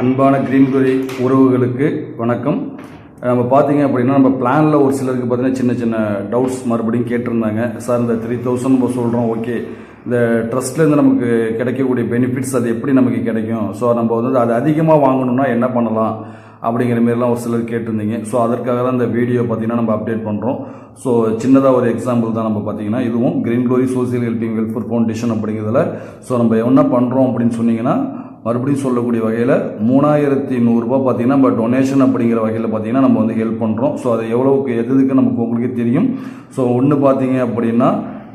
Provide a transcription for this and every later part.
அன்பான கிரீன்குடி உறவுகளுக்கு வணக்கம். நம்ம பார்த்தீங்க அப்படின்னா நம்ம பிளானில் ஒரு சிலருக்கு பார்த்தீங்கன்னா சின்ன சின்ன டவுட்ஸ் மறுபடியும் கேட்டிருந்தாங்க. சார் இந்த த்ரீ தௌசண்ட் நம்ம சொல்கிறோம் ஓகே இந்த ட்ரஸ்ட்லேருந்து நமக்கு கிடைக்கக்கூடிய பெனிஃபிட்ஸ் அது எப்படி நமக்கு கிடைக்கும்? ஸோ நம்ம வந்து அது அதிகமாக வாங்கணும்னா என்ன பண்ணலாம்? அப்படிங்கிற மாரிலாம் ஒரு சிலர் கேட்டிருந்தீங்க. ஸோ அதற்காக தான் இந்த வீடியோ பார்த்தீங்கன்னா நம்ம அப்டேட் பண்ணுறோம் ஸோ சின்னதாக ஒரு எக்ஸாம்பிள் தான் நம்ம பார்த்தீங்கன்னா இதுவும் green glory social helping welfare foundation அப்படிங்கிறதுல. ஸோ நம்ம என்ன பண்ணுறோம் அப்படின்னு சொன்னிங்கன்னா மறுபடியும் சொல்லக்கூடிய வகையில் மூணாயிரத்தி நூறுரூபா பார்த்தீங்கன்னா நம்ம டொனேஷன் அப்படிங்கிற வகையில் பார்த்தீங்கன்னா நம்ம வந்து ஹெல்ப் பண்ணுறோம் ஸோ அது எது எதுக்கு நமக்கு உங்களுக்கே தெரியும். ஸோ ஒன்று பார்த்தீங்க அப்படின்னா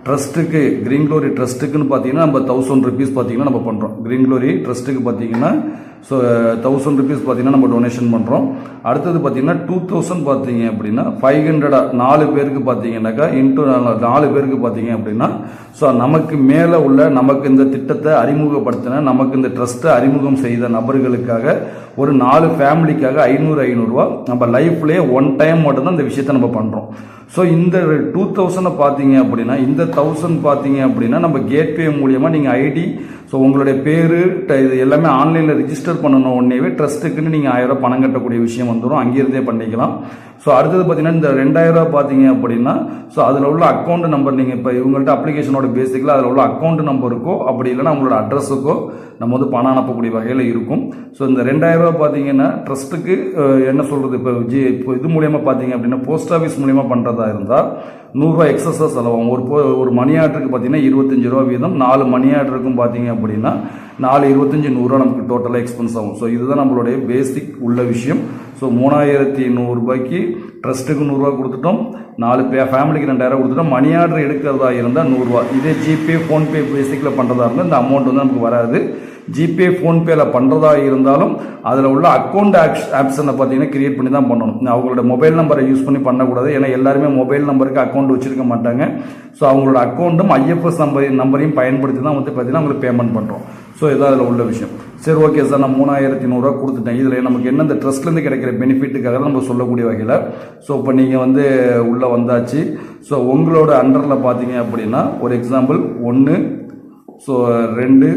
ட்ரஸ்ட்டுக்கு க்ரீன் க்ளோரி ட்ரஸ்ட்டுக்குன்னு பார்த்தீங்கன்னா நம்ம தௌசண்ட் ருபீஸ் பார்த்தீங்கன்னா நம்ம பண்ணுறோம் க்ரீன் க்ளோரி ட்ரஸ்ட்டுக்கு பார்த்தீங்கன்னா ஸோ தௌசண்ட் ருபீஸ் பார்த்தீங்கன்னா நம்ம டொனேஷன் பண்ணுறோம் அடுத்தது பார்த்தீங்கன்னா டூ தௌசண்ட் பார்த்தீங்க அப்படின்னா ஃபைவ் ஹண்ட்ரடாக நாலு பேருக்கு பார்த்தீங்கன்னாக்கா இன்ட்டு நாலு பேருக்கு பார்த்தீங்க அப்படின்னா ஸோ நமக்கு மேலே உள்ள நமக்கு இந்த திட்டத்தை அறிமுகப்படுத்தின நமக்கு இந்த ட்ரஸ்ட்டை அறிமுகம் செய்த நபர்களுக்காக ஒரு நாலு ஃபேமிலிக்காக ஐநூறு ஐநூறுரூவா நம்ம லைஃப்லேயே ஒன் டைம் மட்டும்தான் இந்த விஷயத்தை நம்ம பண்ணுறோம் ஸோ இந்த டூ தௌசண்டை பார்த்தீங்க அப்படின்னா இந்த தௌசண்ட் பார்த்தீங்க அப்படின்னா நம்ம கேட்வே மூலியமாக நீங்கள் ஐடி ஸோ உங்களுடைய பேர் இது எல்லாமே ஆன்லைனில் ரிஜிஸ்டர் பண்ணணும் உடனேவே ட்ரஸ்ட்டுக்குன்னு நீங்கள் ஆயிரம் பணம் கட்டக்கூடிய விஷயம் வந்துடும் அங்கேருந்தே பண்ணிக்கலாம். ஸோ அடுத்தது பார்த்தீங்கன்னா இந்த ரெண்டாயிரம் ரூபாய் பார்த்தீங்க அப்படின்னா ஸோ அதில் உள்ள அக்கௌண்ட் நம்பர் நீங்கள் இப்போ இவங்கள்ட்ட அப்ளிகேஷனோட பேசிக்கில் அதில் உள்ள அக்கௌண்ட் நம்பருக்கோ அப்படி இல்லைன்னா உங்களோட அட்ரஸுக்கோ நம்ம வந்து பணம் அனுப்பக்கூடிய வகையில் இருக்கும். ஸோ இந்த ரெண்டாயிரம் ரூபா பார்த்தீங்கன்னா ட்ரஸ்ட்டுக்கு என்ன சொல்கிறது இப்போ ஜி இப்போ இது மூலியமாக பார்த்தீங்க அப்படின்னா போஸ்ட் ஆஃபீஸ் மூலியமாக பண்ணுறதா இருந்தால் நூறுரூவா எக்ஸஸாக செலவாகும். ஒரு ஒரு மணி ஆர்டருக்கு பார்த்தீங்கன்னா இருபத்தஞ்சி ரூபா வீதம் நாலு மணி ஆர்டருக்கும் பார்த்தீங்க அப்படின்னா நாலு இருபத்தஞ்சு நூறுரூவா நமக்கு டோட்டலாக எக்ஸ்பென்ஸ் ஆகும். ஸோ இதுதான் நம்மளுடைய பேசிக் உள்ள விஷயம். ஸோ மூணாயிரத்தி நூறுரூபாய்க்கு ட்ரஸ்ட்டுக்கு நூறுரூவா கொடுத்துட்டோம். நாலு பே ஃபேமிலிக்கு ரெண்டாயிரம் கொடுத்துட்டோம். மணி ஆர்டர் எடுக்கிறதா இருந்தால் நூறுரூவா. இதே ஜிபே ஃபோன்பே பேசிக்கில் பண்ணுறதா இருந்தால் இந்த அமௌண்ட் வந்து நமக்கு வராது. ஜிபே ஃபோன்பேயில் பண்ணுறதா இருந்தாலும் அதில் உள்ள அக்கௌண்ட் ஆப்ஷனை பார்த்தீங்கன்னா கிரியேட் பண்ணி தான் பண்ணணும். அவங்களோட மொபைல் நம்பரை யூஸ் பண்ணி பண்ணக்கூடாது. ஏன்னா எல்லாருமே மொபைல் நம்பருக்கு அக்கௌண்ட் வச்சிருக்க மாட்டாங்க. ஸோ அவங்களோட அக்கௌண்ட்டும் ஐஎஃப்எஸ் நம்பர் நம்பரையும் பயன்படுத்தி தான் வந்து பார்த்தீங்கன்னா அவங்களுக்கு பேமெண்ட் பண்ணுறோம் ஸோ இதான் அதில் உள்ள விஷயம். சரி ஓகே சார் நான் மூணாயிரத்தி நூறுரூவா கொடுத்துட்டேன். இதில் நமக்கு என்ன இந்த ட்ரஸ்ட்லேருந்து கிடைக்கிற பெனிஃபிட்டுக்காக நம்ம சொல்லக்கூடிய வகையில் ஸோ இப்போ நீங்கள் வந்து உள்ளே வந்தாச்சு. ஸோ உங்களோட அண்டரில் பார்த்தீங்க அப்படின்னா ஒரு எக்ஸாம்பிள் ஒன்று ஸோ ரெண்டு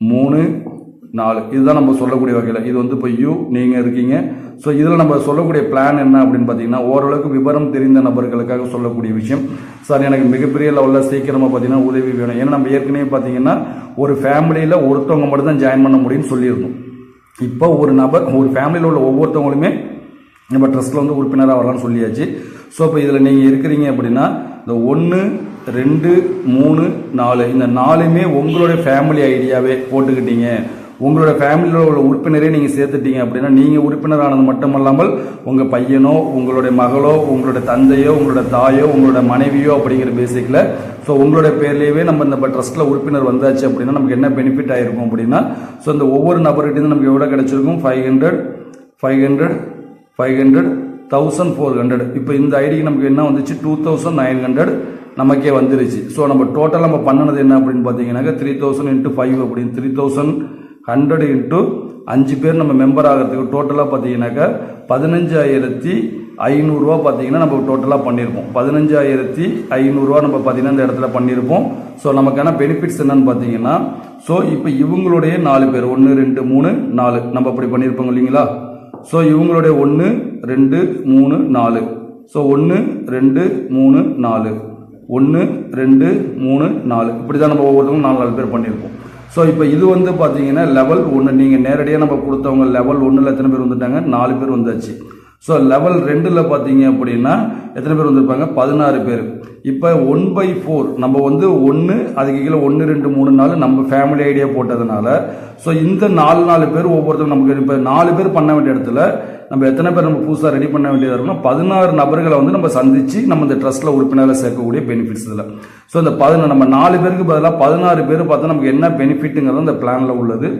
மூணு நாலு. இதுதான் நம்ம சொல்லக்கூடிய வகையில். இது வந்து இப்போ யூ நீங்கள் இருக்கீங்க. ஸோ இதில் நம்ம சொல்லக்கூடிய பிளான் என்ன அப்படின்னு பார்த்தீங்கன்னா ஓரளவுக்கு விவரம் தெரிந்த நபர்களுக்காக சொல்லக்கூடிய விஷயம். சார் எனக்கு மிகப்பெரிய லெவலில் சீக்கிரமாக பார்த்தீங்கன்னா உதவி வேணும். ஏன்னா நம்ம ஏற்கனவே பார்த்தீங்கன்னா ஒரு ஃபேமிலியில் ஒருத்தவங்க மட்டும்தான் ஜாயின் பண்ண முடியும்னு சொல்லியிருந்தோம். இப்போ ஒரு நபர் ஒரு ஃபேமிலியில் உள்ள ஒவ்வொருத்தவங்களுமே நம்ம ட்ரஸ்ட்டில் வந்து உறுப்பினராக வரலாம்னு சொல்லியாச்சு. ஸோ இப்போ இதில் நீங்கள் இருக்கிறீங்க அப்படின்னா இந்த ஒன்று ரெண்டு மூணு நாலு இந்த நாலுமே உங்களுடைய ஃபேமிலி ஐடியாவே போட்டுக்கிட்டீங்க. உங்களோட ஃபேமிலியில் உள்ள உறுப்பினரே நீங்கள் சேர்த்துட்டீங்க அப்படின்னா நீங்கள் உறுப்பினரானது மட்டுமல்லாமல் உங்கள் பையனோ உங்களுடைய மகளோ உங்களோட தந்தையோ உங்களோட தாயோ உங்களோட மனைவியோ அப்படிங்கிற பேசிக்கில் ஸோ உங்களோட பேர்லேயே நம்ம இந்த ட்ரஸ்ட்டில் உறுப்பினர் வந்தாச்சு அப்படின்னா நமக்கு என்ன பெனிஃபிட் ஆகிருக்கும் அப்படின்னா ஸோ இந்த ஒவ்வொரு நபர்கிட்டேருந்து நமக்கு எவ்வளோ கிடச்சிருக்கும்? Five hundred five hundred five hundred thousand four hundred இப்போ இந்த ஐடிக்கு நமக்கு என்ன வந்துச்சு? டூ தௌசண்ட் நைன் ஹண்ட்ரட் நமக்கே வந்துருச்சு. ஸோ நம்ம டோட்டல் நம்ம பண்ணினது என்ன அப்படின்னு பார்த்தீங்கன்னாக்கா த்ரீ தௌசண்ட் இன்ட்டு ஃபைவ் அப்படின்னு த்ரீ தௌசண்ட் ஹண்ட்ரட் இன்ட்டு அஞ்சு பேர் நம்ம மெம்பர் ஆகிறதுக்கு டோட்டலாக பார்த்தீங்கன்னாக்கா பதினஞ்சாயிரத்தி ஐநூறுரூவா பார்த்தீங்கன்னா நம்ம டோட்டலாக பண்ணியிருப்போம் பதினஞ்சாயிரத்தி ஐநூறுரூவா நம்ம பார்த்தீங்கன்னா இந்த இடத்துல பண்ணியிருப்போம் ஸோ நமக்கான பெனிஃபிட்ஸ் என்னன்னு பார்த்தீங்கன்னா ஸோ இப்போ இவங்களுடைய நாலு பேர் ஒன்று ரெண்டு மூணு நாலு நம்ம அப்படி பண்ணியிருப்போம் இல்லைங்களா? ஸோ இவங்களுடைய ஒன்று ரெண்டு மூணு நாலு. ஸோ ஒன்று ரெண்டு மூணு நாலு. ஒன்று ரெண்டு மூணு நாலு. இப்படி தான் நம்ம ஒவ்வொருத்தவங்க நாலு நாலு பேர் பண்ணியிருப்போம் ஸோ இப்போ இது வந்து பார்த்தீங்கன்னா லெவல் ஒன்று நீங்கள் நேரடியாக நம்ம கொடுத்தவங்க லெவல் ஒன்றில் எத்தனை பேர் வந்துட்டாங்க? நாலு பேர் வந்தாச்சு. ஸோ லெவல் ரெண்டில் பார்த்தீங்க அப்படின்னா எத்தனை பேர் வந்திருப்பாங்க? பதினாறு பேர். இப்போ ஒன் பை ஃபோர் நம்ம வந்து ஒன்று அதுக்கு கீழே ஒன்று ரெண்டு மூணு நாள் நம்ம ஃபேமிலி ஐடியா போட்டதுனால ஸோ இந்த நாலு நாலு பேர் ஒவ்வொருத்தரும் நமக்கு இப்போ நாலு பேர் பண்ண வேண்டிய இடத்துல நம்ம எத்தனை பேர் நம்ம புதுசாக ரெடி பண்ண வேண்டியதாக இருக்குன்னா பதினாறு நபர்களை வந்து நம்ம சந்திச்சு நம்ம இந்த ட்ரஸ்ட்டில் உறுப்பினராக சேர்க்கக்கூடிய பெனிஃபிட்ஸ் இதில். ஸோ இந்த பதின நம்ம நாலு பேருக்கு பதிலாக பதினாறு பேர் பார்த்தா நமக்கு என்ன பெனிஃபிட்டுங்கிறது இந்த பிளானில் உள்ளது.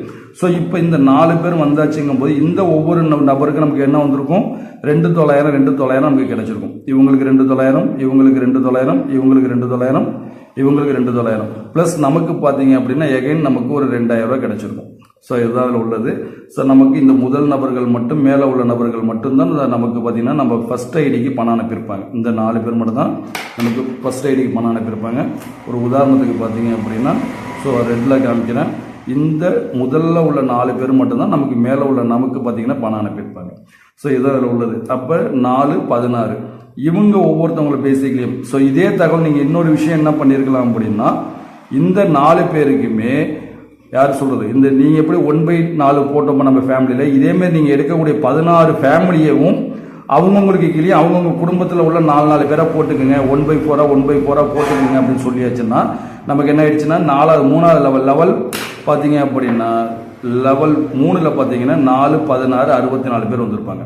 ஸோ இப்போ இந்த நாலு பேர் வந்தாச்சுங்கும் போது இந்த ஒவ்வொரு நபருக்கு நமக்கு என்ன வந்திருக்கும்? ரெண்டு தொள்ளாயிரம் ரெண்டு தொள்ளாயிரம் நமக்கு கிடைச்சிருக்கும். இவங்களுக்கு ரெண்டு தொள்ளாயிரம் இவங்களுக்கு ரெண்டு தொள்ளாயிரம் இவங்களுக்கு ரெண்டு தொள்ளாயிரம் இவங்களுக்கு ரெண்டு தொள்ளாயிரம். ப்ளஸ் நமக்கு பார்த்தீங்க அப்படின்னா எகைன் நமக்கு ஒரு ரெண்டாயிரம் ரூபா கிடச்சிருக்கும். ஸோ இதுதான் அதில் உள்ளது. ஸோ நமக்கு இந்த முதல் நபர்கள் மட்டும் மேலே உள்ள நபர்கள் மட்டும்தான் நமக்கு பார்த்தீங்கன்னா நம்ம ஃபர்ஸ்ட் ஐடிக்கு பணம் அனுப்பியிருப்பாங்க. இந்த நாலு பேர் மட்டும் தான் நமக்கு ஃபர்ஸ்ட் ஐடிக்கு பணம் அனுப்பியிருப்பாங்க. ஒரு உதாரணத்துக்கு பார்த்தீங்க அப்படின்னா ஸோ ரெட்டில் காமிக்கிறேன். இந்த முதல்ல உள்ள நாலு பேர் மட்டும்தான் நமக்கு மேலே உள்ள நமக்கு பார்த்தீங்கன்னா பணம் அனுப்பியிருப்பாங்க. ஸோ இதில் அதில் உள்ளது. அப்போ நாலு பதினாறு. இவங்க ஒவ்வொருத்தவங்களை பேசிக்கலையும் ஸோ இதே தகவல் நீங்கள் இன்னொரு விஷயம் என்ன பண்ணியிருக்கலாம் அப்படின்னா இந்த நாலு பேருக்குமே யார் சொல்கிறது இந்த நீங்கள் எப்படி ஒன் பை நாலு போட்டோமோ நம்ம ஃபேமிலியில் இதேமாரி நீங்கள் எடுக்கக்கூடிய பதினாறு ஃபேமிலியவும் அவங்கவுங்களுக்கு கீழே அவங்கவுங்க குடும்பத்தில் உள்ள நாலு நாலு பேராக போட்டுக்கோங்க. ஒன் பை ஃபோராக ஒன் பை ஃபோராக போட்டுக்கோங்க அப்படின்னு சொல்லியாச்சுன்னா நமக்கு என்ன ஆயிடுச்சுன்னா நாலாவது மூணாவது லெவல் லெவல் பார்த்தீங்க அப்படின்னா லெவல் மூணில் பார்த்தீங்கன்னா நாலு பதினாறு அறுபத்தி நாலு பேர் வந்திருப்பாங்க.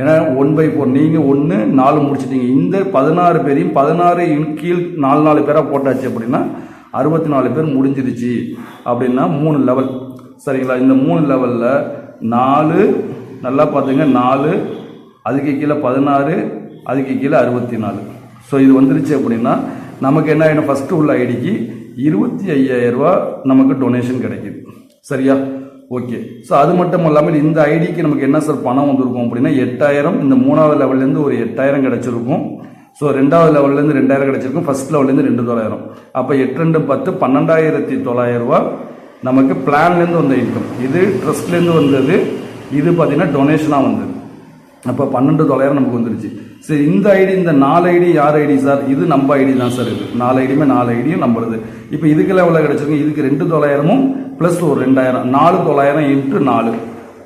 ஏன்னா ஒன் பை ஃபோர் நீங்கள் ஒன்று நாலு முடிச்சிட்டீங்க. இந்த பதினாறு பேரையும் பதினாறு இன் கீழ் நாலு நாலு பேராக போட்டாச்சு அப்படின்னா அறுபத்தி நாலு பேர் முடிஞ்சிருச்சு அப்படின்னா மூணு லெவல் சரிங்களா? இந்த மூணு லெவலில் நாலு நல்லா பார்த்துங்க நாலு அதுக்கு கீழே பதினாறு அதுக்கு கீழே அறுபத்தி நாலு ஸோ இது வந்துருச்சு அப்படின்னா நமக்கு என்ன ஆகிடும் ஃபஸ்ட்டு உள்ள ஐடிக்கு இருபத்தி ஐயாயிரரூபா நமக்கு டொனேஷன் கிடைக்குது. சரியா? ஓகே ஸோ அது மட்டும் இல்லாமல் இந்த ஐடிக்கு நமக்கு என்ன சார் பணம் வந்திருக்கும் அப்படின்னா எட்டாயிரம் இந்த மூணாவது லெவல்லேருந்து ஒரு எட்டாயிரம் கிடச்சிருக்கும். ஸோ ரெண்டாவது லெவல்லேருந்து ரெண்டாயிரம் கிடைச்சிருக்கும். ஃபர்ஸ்ட் லெவல்லேருந்து ரெண்டு தொள்ளாயிரம். அப்போ எட்டு ரெண்டு பத்து பன்னெண்டாயிரத்தி தொள்ளாயிரம் ரூபா நமக்கு பிளான்லேருந்து வந்த இன்கம் இது ட்ரஸ்ட்லேருந்து வந்தது. இது பார்த்தீங்கன்னா டொனேஷனாக வந்தது. அப்போ பன்னெண்டு தொள்ளாயிரம் நமக்கு வந்துருச்சு. சரி இந்த ஐடி இந்த நாலு ஐடி யார் ஐடி சார் இது நம்ம ஐடி தான் சார் இது. நாலு ஐடியுமே நாலு ஐடியும் நம்மளுது. இப்போ இதுக்கு லெவலில் கிடச்சிருக்கு இதுக்கு ரெண்டு தொள்ளாயிரமும் ப்ளஸ் ஒரு ரெண்டாயிரம். நாலு தொள்ளாயிரம் இன்ட்டு நாலு.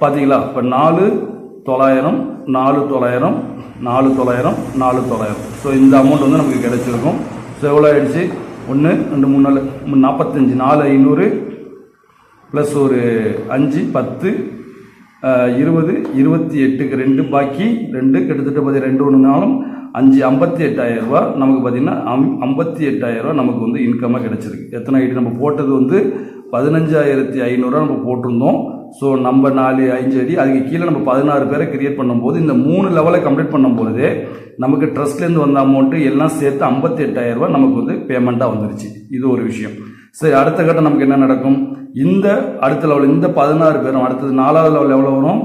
பார்த்தீங்களா இப்போ நாலு தொள்ளாயிரம் நாலு தொள்ளாயிரம் நாலு தொள்ளாயிரம் நாலு தொள்ளாயிரம் ஸோ இந்த அமௌண்ட் வந்து நமக்கு கிடச்சிருக்கும். ஸோ எவ்வளோ ஆயிடுச்சு? ஒன்று ரெண்டு மூணு நாலு நாற்பத்தஞ்சு நாலு ஐநூறு ப்ளஸ் ஒரு அஞ்சு பத்து இருபது இருபத்தி எட்டுக்கு ரெண்டு பாக்கி ரெண்டு கிட்டத்தட்ட பார்த்தீங்கன்னா ரெண்டு ஒன்றுனாலும் அஞ்சு ஐம்பத்தி எட்டாயிரரூபா நமக்கு பார்த்தீங்கன்னா அம் ஐம்பத்தி எட்டாயிரரூபா நமக்கு வந்து இன்கமாக கிடச்சிருக்கு. எத்தனை ஐடி? நம்ம போட்டது வந்து பதினஞ்சாயிரத்தி ஐநூறுரூவா நம்ம போட்டிருந்தோம். ஸோ நம்ம நாலு அஞ்சு அடி அதுக்கு கீழே நம்ம பதினாறு பேரை கிரியேட் பண்ணும்போது இந்த மூணு லெவலை கம்ப்ளீட் பண்ணும்போது நமக்கு ட்ரஸ்ட்லேருந்து வந்த அமௌண்ட்டு எல்லாம் சேர்த்து ஐம்பத்தி எட்டாயிரரூபா நமக்கு வந்து பேமெண்ட்டாக வந்துருச்சு. இது ஒரு விஷயம். சரி அடுத்த கட்டம் நமக்கு என்ன நடக்கும்? இந்த அடுத்த லெவல் இந்த பதினாறு பேரும் அடுத்தது நாலாவது லெவல் எவ்வளோ வரும்?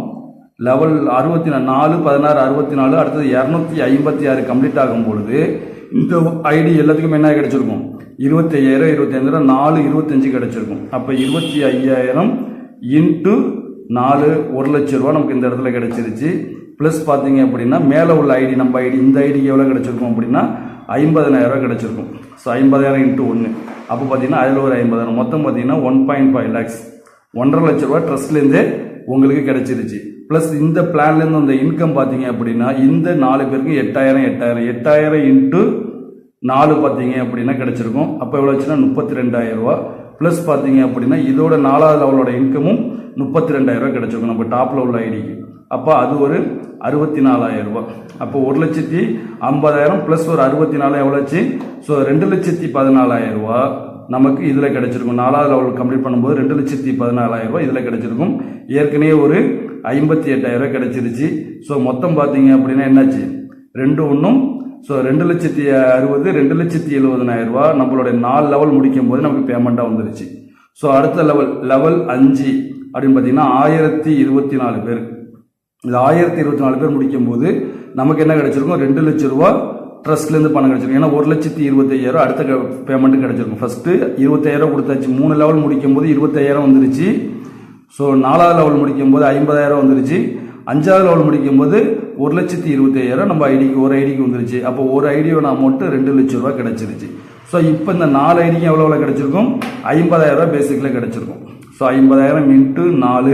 லெவல் அறுபத்தி நாலு நாலு பதினாறு அறுபத்தி நாலு அடுத்தது இரநூத்தி ஐம்பத்தி ஆறு கம்ப்ளீட் ஆகும் பொழுது இந்த ஐடி எல்லாத்துக்கும் என்ன கிடைச்சிருக்கும்? இருபத்தி ஐயாயிரம் இருபத்தி நாலு இருபத்தஞ்சு கிடைச்சிருக்கும். அப்போ இருபத்தி ஐயாயிரம் இன்ட்டு நாலு ஒரு லட்ச ரூபா நமக்கு இந்த இடத்துல கிடைச்சிருச்சு. ப்ளஸ் பார்த்தீங்க அப்படின்னா மேலே உள்ள ஐடி நம்ம ஐடி இந்த ஐடிக்கு எவ்வளோ கிடைச்சிருக்கும் அப்படின்னா ஐம்பதனாயிரரூவா கிடச்சிருக்கும். ஸோ ஐம்பதாயிரம் இன்ட்டு ஒன்று அப்போ பார்த்தீங்கன்னா அதில் ஒரு ஐம்பதாயிரம். மொத்தம் பார்த்தீங்கன்னா ஒன் பாயிண்ட் ஃபைவ் லேக்ஸ் ஒன்றரை லட்ச ரூபா ட்ரஸ்ட்லேருந்தே உங்களுக்கு கிடச்சிருச்சு. ப்ளஸ் இந்த பிளான்லேருந்து அந்த இன்கம் பார்த்தீங்க அப்படின்னா இந்த நாலு பேருக்கு எட்டாயிரம் எட்டாயிரம் எட்டாயிரம் இன்ட்டு நாலு பார்த்தீங்க அப்படின்னா கிடச்சிருக்கும். அப்போ எவ்வளோ வச்சுன்னா முப்பத்தி ரெண்டாயிரம் ரூபா. ப்ளஸ் பார்த்தீங்க அப்படின்னா இதோட நாலாவது லெவலோட இன்கமும் முப்பத்தி ரெண்டாயிரம் ரூபா நம்ம டாப்பில் உள்ள ஐடிக்கு அப்போ அது ஒரு அறுபத்தி நாலாயிரம் ரூபா. அப்போ ஒரு லட்சத்தி ஐம்பதாயிரம் ப்ளஸ் ஒரு அறுபத்தி நாலு எவ்வளோச்சு ஸோ ரெண்டு லட்சத்தி பதினாலாயிரம் ரூபா நமக்கு இதில் கிடச்சிருக்கும். நாலாவது லெவல் கம்ப்ளீட் பண்ணும்போது ரெண்டு லட்சத்தி பதினாலாயிரம் ரூபா இதில் கிடச்சிருக்கும். ஏற்கனவே ஒரு ஐம்பத்தி எட்டாயிரம் கிடச்சிருச்சு கிடைச்சிருச்சு. ஸோ மொத்தம் பார்த்தீங்க அப்படின்னா என்னாச்சு? ரெண்டு ஒன்றும் ஸோ ரெண்டு லட்சத்தி அறுபது ரெண்டு லட்சத்தி எழுபதனாயிரம் நம்மளுடைய நாலு லெவல் முடிக்கும் போது நமக்கு பேமெண்ட்டாக வந்துருச்சு. ஸோ அடுத்த லெவல் லெவல் அஞ்சு அப்படின்னு பார்த்தீங்கன்னா ஆயிரத்தி இருபத்தி நாலு பேர். இந்த ஆயிரத்தி இருபத்தி நாலு பேர் முடிக்கும் போது நமக்கு என்ன கிடைச்சிருக்கும்? ரெண்டு லட்ச ரூபா ட்ரஸ்ட்லேருந்து பணம் கிடைச்சிருக்கும். ஏன்னா ஒரு லட்சத்தி இருபத்தையாயிரம் அடுத்த பேமெண்ட்டும் கிடைச்சிருக்கும். ஃபஸ்ட்டு இருபத்தாயிரம் கொடுத்தாச்சு. மூணு லெவல் முடிக்கும் போது இருபத்தாயிரம் வந்துருச்சு. ஸோ நாலாவது லெவல் முடிக்கும்போது ஐம்பதாயிரம் வந்துருச்சு. அஞ்சாவது லெவல் முடிக்கும்போது ஒரு லட்சத்தி இருபத்தையாயிரம் நம்ம ஐடிக்கு ஒரு ஐடிக்கு வந்துருச்சு. அப்போ ஒரு ஐடியோட அமௌண்ட்டு ரெண்டு லட்ச ரூபா கிடச்சிருச்சு. ஸோ இப்போ இந்த நாலு ஐடிக்கு எவ்வளோ எவ்வளோ கிடைச்சிருக்கும்? ஐம்பதாயிரம் பேசிக்கில் கிடச்சிருக்கும். ஸோ ஐம்பதாயிரம் இன்ட்டு நாலு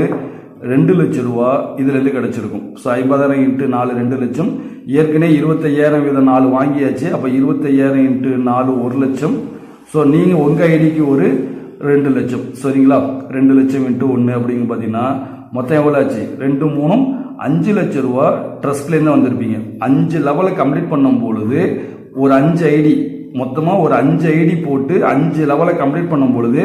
ரெண்டு லட்ச ரூபா இதுலேருந்து கிடச்சிருக்கும். ஸோ ஐம்பதாயிரம் இன்ட்டு நாலு ரெண்டு லட்சம். ஏற்கனவே இருபத்தையாயிரம் வீத நாலு வாங்கியாச்சு. அப்போ இருபத்தையாயிரம் இன்ட்டு நாலு ஒரு லட்சம். ஸோ நீங்கள் உங்கள் ஐடிக்கு ஒரு ரெண்டு லட்சம். சரிங்களா? ரெண்டு லட்சம் இன்ட்டு ஒன்று அப்படின்னு பார்த்தீங்கன்னா மொத்தம் எவ்வளோ ஆச்சு? ரெண்டு மூணும். அஞ்சு லட்ச ரூபா ட்ரஸ்ட்லேருந்து வந்திருப்பீங்க. அஞ்சு லெவலை கம்ப்ளீட் பண்ணும் பொழுது ஒரு அஞ்சு ஐடி மொத்தமாக ஒரு அஞ்சு ஐடி போட்டு அஞ்சு லெவலை கம்ப்ளீட் பண்ணும் பொழுது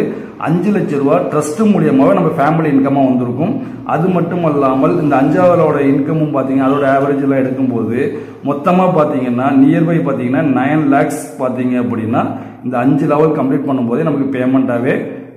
அஞ்சு லட்ச ரூபா ட்ரஸ்ட்டு மூலியமாகவே நம்ம ஃபேமிலி இன்கமாக வந்திருக்கும். அது மட்டும் அல்லாமல் இந்த அஞ்சாவதோட இன்கமும் பார்த்தீங்கன்னா அதோட ஆவரேஜெலாம் எடுக்கும்போது மொத்தமாக பார்த்தீங்கன்னா நியர்பை பார்த்தீங்கன்னா நைன் லேக்ஸ் பார்த்தீங்க அப்படின்னா இந்த அஞ்சு லெவல் கம்ப்ளீட் பண்ணும்போதே நமக்கு பேமெண்ட்டாகவே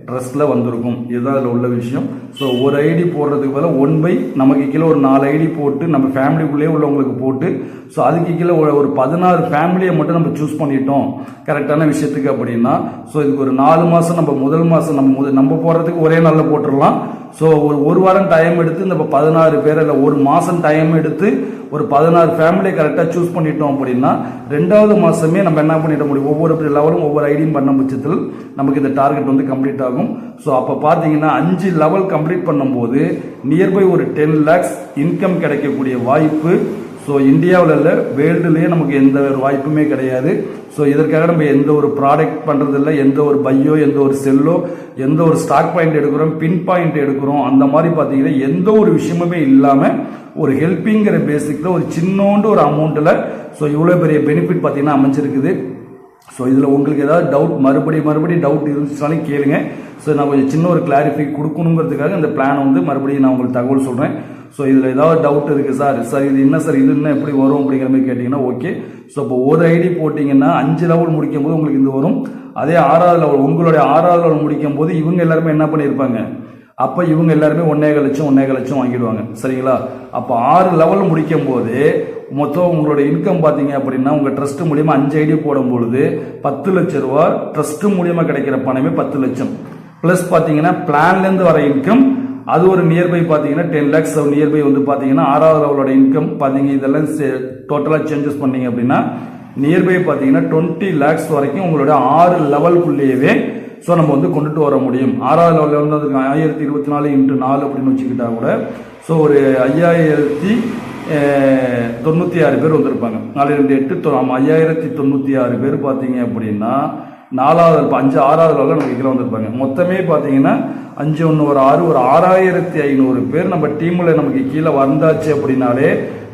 ட்ரெஸ்ஸில் வந்திருக்கும். இதுதான் அதில் உள்ள விஷயம். ஸோ ஒரு ஐடி போடுறதுக்கு பதிலாக ஒன் பை நமக்கு கீழே ஒரு நாலு ஐடி போட்டு நம்ம ஃபேமிலிக்குள்ளேயே உள்ளவங்களுக்கு போட்டு ஸோ அதுக்கு கீழே ஒரு பதினாறு ஃபேமிலியை மட்டும் நம்ம சூஸ் பண்ணிட்டோம். கரெக்டான விஷயத்துக்கு அப்படின்னா ஸோ இதுக்கு ஒரு நாலு மாதம் நம்ம முதல் மாதம் நம்ம முதல் நம்ம போடுறதுக்கு ஒரே நாளில் போட்டுடலாம் ஸோ ஒரு ஒரு வாரம் டைம் எடுத்து இந்த பதினாறு பேர் இல்லை ஒரு மாதம் டைம் எடுத்து ஒரு பதினாறு ஃபேமிலியை கரெக்டாக சூஸ் பண்ணிட்டோம் அப்படின்னா ரெண்டாவது மாதமே நம்ம என்ன பண்ணிட முடியும்? ஒவ்வொரு லெவலும் ஒவ்வொரு ஐடியும் பண்ண பட்சத்தில் நமக்கு இந்த டார்கெட் வந்து கம்ப்ளீட் ஆகும். ஸோ அப்போ பார்த்தீங்கன்னா அஞ்சு லெவல் கம்ப்ளீட் பண்ணும்போது நியர்பை ஒரு டென் லேக்ஸ் இன்கம் கிடைக்கக்கூடிய வாய்ப்பு ஸோ இந்தியாவில் இல்லை வேர்ல்டுலேயே நமக்கு எந்த ஒரு வாய்ப்புமே கிடையாது. ஸோ இதற்காக நம்ம எந்த ஒரு ப்ராடக்ட் பண்ணுறது இல்லை எந்த ஒரு பையோ எந்த ஒரு செல்லோ எந்த ஒரு ஸ்டாக் பாயிண்ட் எடுக்கிறோம் பின் பாயிண்ட் எடுக்கிறோம் அந்த மாதிரி பார்த்தீங்கன்னா எந்த ஒரு விஷயமுமே இல்லாமல் ஒரு ஹெல்ப்பிங்கிற பேசிக்கில் ஒரு சின்னோண்டு ஒரு அமௌண்ட்டில் ஸோ இவ்வளோ பெரிய பெனிஃபிட் பார்த்தீங்கன்னா அமைஞ்சிருக்குது. ஸோ இதில் உங்களுக்கு ஏதாவது டவுட் மறுபடியும் மறுபடியும் டவுட் இருந்துச்சுனாலும் கேளுங்க. ஸோ நான் கொஞ்சம் சின்ன ஒரு கிளாரிஃபை கொடுக்கணுங்கிறதுக்காக இந்த பிளான் வந்து மறுபடியும் நான் உங்களுக்கு தகவல் சொல்கிறேன் ஸோ இதில் ஏதாவது டவுட் இருக்குது சார் சார் இது என்ன சார் இது என்ன எப்படி வரும் அப்படிங்கிற மாதிரி கேட்டிங்கன்னா ஓகே ஸோ இப்போ ஒரு ஐடி போட்டிங்கன்னா அஞ்சு லெவல் முடிக்கும் போது உங்களுக்கு இது வரும். அதே ஆறாவது லெவல் உங்களுடைய ஆறாவது லெவல் முடிக்கும் போது இவங்க எல்லாருமே என்ன பண்ணியிருப்பாங்க? அப்போ இவங்க எல்லாருமே ஒன்னேக லட்சம் ஒன்னேக லட்சம் வாங்கிடுவாங்க. சரிங்களா? அப்போ ஆறு லெவல் முடிக்கும் போது மொத்தம் உங்களோட இன்கம் பார்த்தீங்க அப்படின்னா உங்கள் ட்ரஸ்ட் மூலியமாக அஞ்சு ஐடி போடும்பொழுது பத்து லட்ச ரூபா ட்ரஸ்ட் மூலியமாக கிடைக்கிற பணமே பத்து லட்சம். ப்ளஸ் பார்த்தீங்கன்னா பிளான்லேருந்து வர இன்கம் அது ஒரு நியர்பை பார்த்தீங்கன்னா டென் லேக்ஸ் நியர்பை வந்து பார்த்தீங்கன்னா ஆறாவது லெவலோட இன்கம் பார்த்தீங்க இதெல்லாம் டோட்டலாக சேஞ்சஸ் பண்ணீங்க அப்படின்னா நியர்பை பார்த்தீங்கன்னா டுவெண்ட்டி லேக்ஸ் வரைக்கும் உங்களோட ஆறு லெவல்குள்ளேயே ஸோ நம்ம வந்து கொண்டுட்டு வர முடியும். ஆறாவது லெவலில் வந்து அதுக்கு ஆயிரத்தி இருபத்தி நாலு இன்ட்டு நாலு அப்படின்னு வச்சுக்கிட்டா கூட ஸோ ஒரு ஐயாயிரத்தி தொண்ணூற்றி ஆறு பேர் வந்திருப்பாங்க. நாலு ரெண்டு எட்டு ஐயாயிரத்தி தொண்ணூற்றி ஆறு பேர் பார்த்தீங்க அப்படின்னா நாலாவது அஞ்சு ஆறாவது லெவலில் நமக்கு கீழே வந்திருப்பாங்க. மொத்தமே பார்த்தீங்கன்னா அஞ்சு ஒன்று ஒரு ஆறு ஒரு ஆறாயிரத்தி ஐநூறு பேர் நம்ம டீமில் நமக்கு கீழே வந்தாச்சு அப்படின்னாலே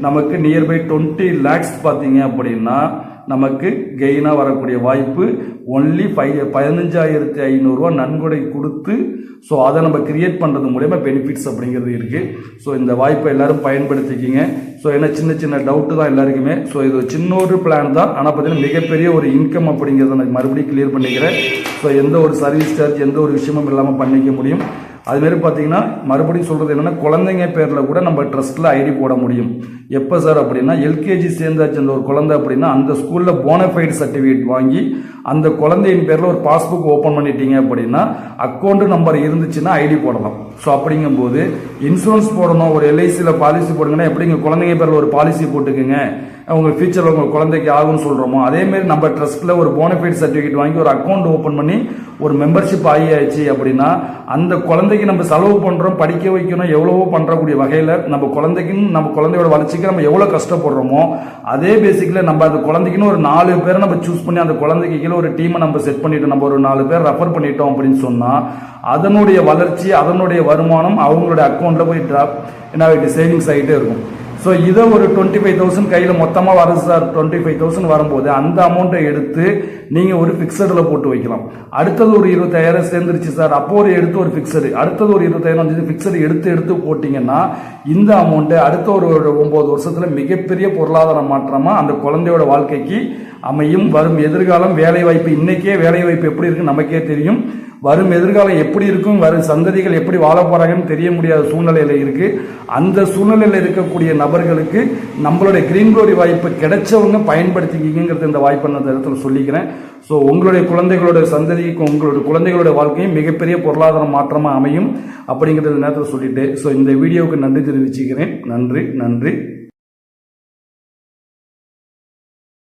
நமக்கு நியர்பை டுவெண்ட்டி லேக்ஸ் பார்த்தீங்க அப்படின்னா நமக்கு கெயினாக வரக்கூடிய வாய்ப்பு. ஒன்லி பை பதினஞ்சாயிரத்தி ஐநூறுரூவா நன்கொடை கொடுத்து ஸோ அதை நம்ம கிரியேட் பண்ணுறது மூலயமா பெனிஃபிட்ஸ் அப்படிங்கிறது இருக்குது ஸோ இந்த வாய்ப்பை எல்லாரும் பயன்படுத்திக்கிங்க. ஸோ என்ன சின்ன சின்ன டவுட்டு தான் எல்லாருக்குமே. ஸோ இது சின்ன ஒரு பிளான் தான். ஆனால் பார்த்தீங்கன்னா மிகப்பெரிய ஒரு இன்கம் அப்படிங்கிறத நான் மறுபடியும் கிளியர் பண்ணிக்கிறேன். ஸோ எந்த ஒரு சர்வீஸ் சார்ஜ் எந்த ஒரு விஷயமும் இல்லாமல் பண்ணிக்க முடியும். அதுமாரி பார்த்தீங்கன்னா மறுபடியும் சொல்கிறது என்னென்னா குழந்தைங்க பேரில் கூட நம்ம ட்ரஸ்ட்டில் ஐடி போட முடியும். எப்போ சார் அப்படின்னா எல்கேஜி சேர்ந்தாச்சு அந்த ஒரு குழந்தை அப்படின்னா அந்த ஸ்கூலில் போனஃபைடு சர்டிஃபிகேட் வாங்கி அந்த குழந்தையின் பேரில் ஒரு பாஸ்புக் ஓப்பன் பண்ணிட்டீங்க அப்படின்னா அக்கௌண்ட் நம்பர் இருந்துச்சுன்னா ஐடி போடலாம். ஸோ அப்படிங்கும்போது இன்சூரன்ஸ் போடணும் ஒரு எல்ஐசியில் பாலிசி போடுங்கன்னா எப்படிங்க குழந்தைங்க பேரில் ஒரு பாலிசி போட்டுக்குங்க? உங்கள் ஃபியூச்சரில் உங்கள் குழந்தைக்கு ஆகும்னு சொல்கிறோமோ அதேமாரி நம்ம ட்ரஸ்ட்டில் ஒரு போனஃபைட் சர்டிஃபிகேட் வாங்கி ஒரு அக்கௌண்ட் ஓப்பன் பண்ணி ஒரு மெம்பர்ஷிப் ஆகியாச்சு அப்படின்னா அந்த குழந்தைக்கு நம்ம செலவு பண்ணுறோம் படிக்க வைக்கணும் எவ்வளவோ பண்ணுறக்கூடிய வகையில் நம்ம குழந்தைக்குன்னு நம்ம குழந்தையோட வளர்ச்சி வளர்ச்சிக்கு நம்ம எவ்வளோ கஷ்டப்படுறோமோ அதே பேசிக்கில் நம்ம அந்த குழந்தைக்குன்னு ஒரு நாலு பேரை நம்ம சூஸ் பண்ணி அந்த குழந்தைக்கு கீழே ஒரு டீமை நம்ம செட் பண்ணிட்டு நம்ம ஒரு நாலு பேர் ரெஃபர் பண்ணிட்டோம் அப்படின்னு சொன்னால் அதனுடைய வளர்ச்சி அதனுடைய வருமானம் அவங்களுடைய அக்கௌண்ட்டில் போய் ட்ராப் என்ன ஆகிட்டு சேவிங்ஸ் ஆகிட்டே இருக்கும். ஸோ இதை ஒரு டுவெண்ட்டி ஃபைவ் தௌசண்ட் கையில் மொத்தமாக வருது சார் டுவெண்ட்டி ஃபைவ் தௌசண்ட் வரும்போது அந்த அமௌண்ட்டை எடுத்து நீங்கள் ஒரு ஃபிக்ஸடில் போட்டு வைக்கலாம். அடுத்தது ஒரு இருபத்தாயிரம் சேர்ந்துருச்சு சார். அப்போ ஒரு எடுத்து ஒரு ஃபிக்ஸடு அடுத்தது ஒரு இருபத்தாயிரம் வந்து ஃபிக்ஸடு எடுத்து எடுத்து போட்டிங்கன்னா இந்த அமௌண்ட்டு அடுத்த ஒரு ஒம்பது வருஷத்தில் மிகப்பெரிய பொருளாதார மாற்றமாக அந்த குழந்தையோட வாழ்க்கைக்கு அமையும் வரும் எதிர்காலம் வேலை வாய்ப்பு வேலைவாய்ப்பு வேலை வாய்ப்பு எப்படி இருக்குன்னு நமக்கே தெரியும். வரும் எதிர்காலம் எப்படி இருக்கும் வரும் சந்ததிகள் எப்படி வாழ போறாங்கன்னு தெரிய முடியாத சூழ்நிலையில் இருக்கு. அந்த சூழ்நிலையில் இருக்கக்கூடிய நபர்களுக்கு நம்மளுடைய கிரீன் க்ளோரி வாய்ப்பு கிடைச்சவங்க பயன்படுத்திக்கிங்கிறது இந்த வாய்ப்பை நான் இந்த இடத்துல சொல்லிக்கிறேன். ஸோ உங்களுடைய குழந்தைகளோட சந்ததிக்கு உங்களுடைய குழந்தைகளோட வாழ்க்கையும் மிகப்பெரிய பொருளாதார மாற்றமாக அமையும் அப்படிங்கிறது நேரத்தில் சொல்லிட்டு ஸோ இந்த வீடியோவுக்கு நன்றி தெரிவிச்சுக்கிறேன். நன்றி நன்றி.